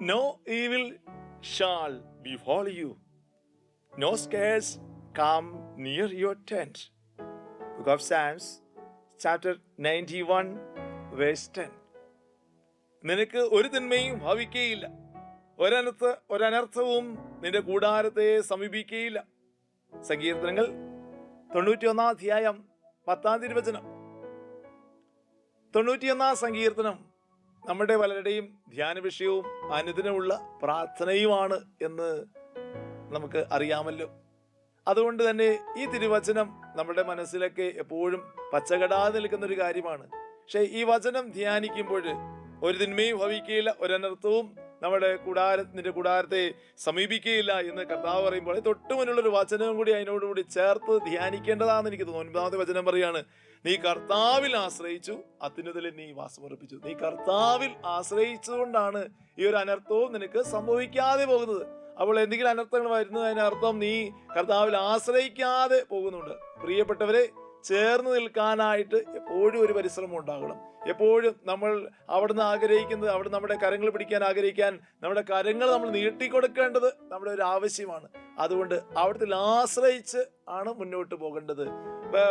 No evil shall befall you, no scares come near your tent. Book of Psalms, chapter 91, verse 10. നിനക്ക് ഒരു തിന്മയും ഭവിക്കുകയില്ല ഒരനർത്ഥ ഒരനർത്ഥവും നിന്റെ കൂടാരത്തെ സമീപിക്കുകയില്ല സങ്കീർത്തനങ്ങൾ തൊണ്ണൂറ്റി ഒന്നാം അധ്യായം പത്താം തിരുവചനം തൊണ്ണൂറ്റിയൊന്നാം സങ്കീർത്തനം നമ്മുടെ പലരുടെയും ധ്യാന വിഷയവും അനുദിനമുള്ള പ്രാർത്ഥനയുമാണ് എന്ന് നമുക്ക് അറിയാമല്ലോ. അതുകൊണ്ട് തന്നെ ഈ തിരുവചനം നമ്മുടെ മനസ്സിലൊക്കെ എപ്പോഴും പച്ചകടാതെ നിൽക്കുന്ന ഒരു കാര്യമാണ്. പക്ഷെ ഈ വചനം ധ്യാനിക്കുമ്പോൾ ഒരു തിന്മയും ഭവിക്കുകയില്ല ഒരനർത്ഥവും നമ്മുടെ കൂടാരത്തിന്റെ കൂടാരത്തെ സമീപിക്കുകയില്ല എന്ന് കർത്താവ് പറയുമ്പോൾ തൊട്ടു മുന്നുള്ള ഒരു വചനവും കൂടി അതിനോടുകൂടി ചേർത്ത് ധ്യാനിക്കേണ്ടതാണെന്ന് എനിക്ക് തോന്നുന്നു. ഒൻപതാമത്തെ വചനം പറയാണ് നീ കർത്താവിൽ ആശ്രയിച്ചു അത്യുന്നതിൽ നീ വാസമർപ്പിച്ചു നീ കർത്താവിൽ ആശ്രയിച്ചുകൊണ്ടാണ് ഈ ഒരു അനർത്ഥവും നിനക്ക് സംഭവിക്കാതെ പോകുന്നത്. അപ്പോൾ എന്തെങ്കിലും അനർത്ഥങ്ങൾ വരുന്നത് അതിനർത്ഥം നീ കർത്താവിൽ ആശ്രയിക്കാതെ പോകുന്നുണ്ട്. പ്രിയപ്പെട്ടവരെ ചേർന്ന് നിൽക്കാനായിട്ട് എപ്പോഴും ഒരു പരിശ്രമം ഉണ്ടാകണം. എപ്പോഴും നമ്മൾ അവിടുന്ന് ആഗ്രഹിക്കുന്നത് അവിടെ നമ്മുടെ കരങ്ങൾ പിടിക്കാൻ ആഗ്രഹിക്കാൻ നമ്മുടെ കരങ്ങൾ നമ്മൾ നീട്ടിക്കൊടുക്കേണ്ടത് നമ്മുടെ ഒരു ആവശ്യമാണ്. അതുകൊണ്ട് അവിടുത്തെ ആശ്രയിച്ച് ആണ് മുന്നോട്ട് പോകേണ്ടത്.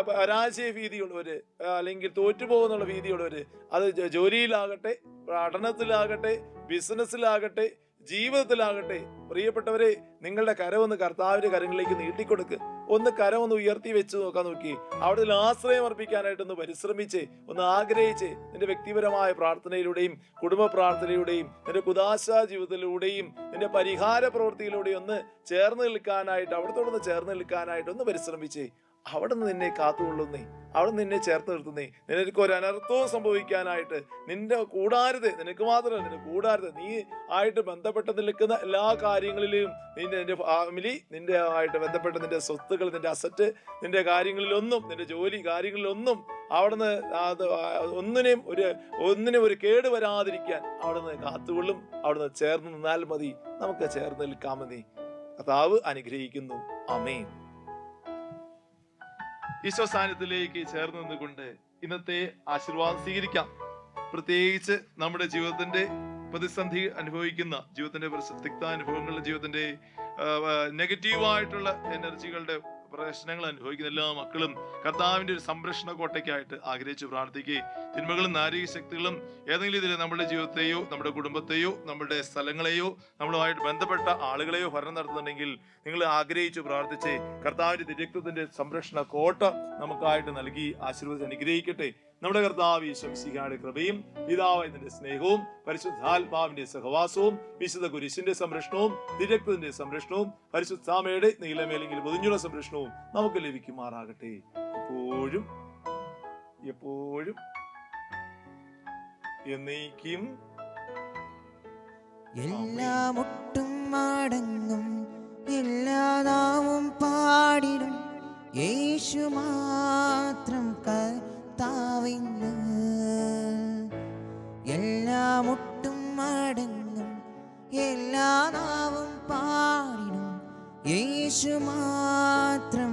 പരാജയ ഭീതിയുള്ളവര് അല്ലെങ്കിൽ തോറ്റുപോകുന്നുള്ള ഭീതിയുള്ളവര് അത് ജോലിയിലാകട്ടെ പഠനത്തിലാകട്ടെ ബിസിനസ്സിലാകട്ടെ ജീവിതത്തിലാകട്ടെ. പ്രിയപ്പെട്ടവരെ നിങ്ങളുടെ കരമൊന്ന് കർത്താവിന്റെ കരങ്ങളിലേക്ക് നീട്ടിക്കൊടുക്ക്. ഒന്ന് കരമൊന്ന് ഉയർത്തി വെച്ച് നോക്കാൻ നോക്കി. അവിടെ ആശ്രയം അർപ്പിക്കാനായിട്ട് ഒന്ന് പരിശ്രമിച്ച്. ഒന്ന് ആഗ്രഹിച്ച്. നിന്റെ വ്യക്തിപരമായ പ്രാർത്ഥനയിലൂടെയും കുടുംബ പ്രാർത്ഥനയിലൂടെയും നിന്റെ കുദാശ ജീവിതത്തിലൂടെയും നിന്റെ പരിഹാര പ്രവൃത്തിയിലൂടെയും ഒന്ന് ചേർന്ന് നിൽക്കാനായിട്ട് അവിടത്തോടൊന്ന് ചേർന്ന് നിൽക്കാനായിട്ട് ഒന്ന് പരിശ്രമിച്ച്. അവിടെ നിന്ന് നിന്നെ കാത്തുകൊള്ളുന്നേ അവിടെ നിന്ന് ചേർത്ത് നിർത്തുന്നേ. നിനക്ക് ഒരു അനർത്ഥവും സംഭവിക്കാനായിട്ട് നിന്റെ കൂടാരുത് നിനക്ക് മാത്രമല്ല നിന്റെ കൂടാരുത് നീ ആയിട്ട് ബന്ധപ്പെട്ട് നിൽക്കുന്ന എല്ലാ കാര്യങ്ങളിലും നിന്റെ നിന്റെ ഫാമിലി നിന്റെ ആയിട്ട് ബന്ധപ്പെട്ട നിന്റെ സ്വത്തുക്കൾ നിന്റെ അസറ്റ് നിന്റെ കാര്യങ്ങളിലൊന്നും നിന്റെ ജോലി കാര്യങ്ങളിലൊന്നും അവിടുന്ന് അത് ഒന്നിനെയും ഒരു ഒന്നിനും ഒരു കേട് വരാതിരിക്കാൻ അവിടുന്ന് കാത്തുകൊള്ളും. അവിടുന്ന് ചേർന്ന് നിന്നാൽ മതി. നമുക്ക് ചേർന്ന് നിൽക്കാമെന്നേ. കർത്താവ് അനുഗ്രഹിക്കുന്നു. അമേൻ ഈശോ സാന്നിധ്യത്തിലേക്ക് ചേർന്ന് നിന്നുകൊണ്ട് ഇന്നത്തെ ആശീർവാദം സ്വീകരിക്കാം. പ്രത്യേകിച്ച് നമ്മുടെ ജീവിതത്തിന്റെ പ്രതിസന്ധി അനുഭവിക്കുന്ന ജീവിതത്തിന്റെ തിക്ത അനുഭവങ്ങളുടെ ജീവിതത്തിന്റെ നെഗറ്റീവായിട്ടുള്ള എനർജികളുടെ പ്രശ്നങ്ങൾ അനുഭവിക്കുന്ന എല്ലാ മക്കളും കർത്താവിന്റെ ഒരു സംരക്ഷണ കോട്ടയ്ക്കായിട്ട് ആഗ്രഹിച്ച് പ്രാർത്ഥിക്കുക തിന്മകളും നാരീക ശക്തികളും ഏതെങ്കിലും ഇതിൽ നമ്മുടെ ജീവിതത്തെയോ നമ്മുടെ കുടുംബത്തെയോ നമ്മുടെ സ്ഥലങ്ങളെയോ നമ്മളുമായിട്ട് ബന്ധപ്പെട്ട ആളുകളെയോ ഭരണം നടത്തുന്നുണ്ടെങ്കിൽ നിങ്ങൾ ആഗ്രഹിച്ചു പ്രാർത്ഥിച്ച് കർത്താവിന്റെ തിരക്തത്തിന്റെ സംരക്ഷണ കോട്ട നമുക്കായിട്ട് നൽകി ആശീർവദിച്ച് അനുഗ്രഹിക്കട്ടെ. നമ്മുടെ കർത്താവ് ഈശ്വസികായുടെ കൃപയും പിതാവ് ഇതിന്റെ സ്നേഹവും പരിശുദ്ധാത്മാവിന്റെ സഹവാസവും വിശുദ്ധ കുരിശിന്റെ സംരക്ഷണവും തിരക്തത്തിന്റെ സംരക്ഷണവും പരിശുദ്ധാമയുടെ നീലമേലെങ്കിൽ പൊതിഞ്ഞുള്ള സംരക്ഷണവും നമുക്ക് ലഭിക്കുമാറാകട്ടെ. എപ്പോഴും എപ്പോഴും എന്നേക്കും എല്ലാം ഒട്ടും മടങ്ങും എല്ലാ നാവും പാടിടും യേശു മാത്രം കർത്താവിന്ന് എല്ലാം ഒട്ടും അടങ്ങും എല്ലാ നാവും പാടിനും യേശു മാത്രം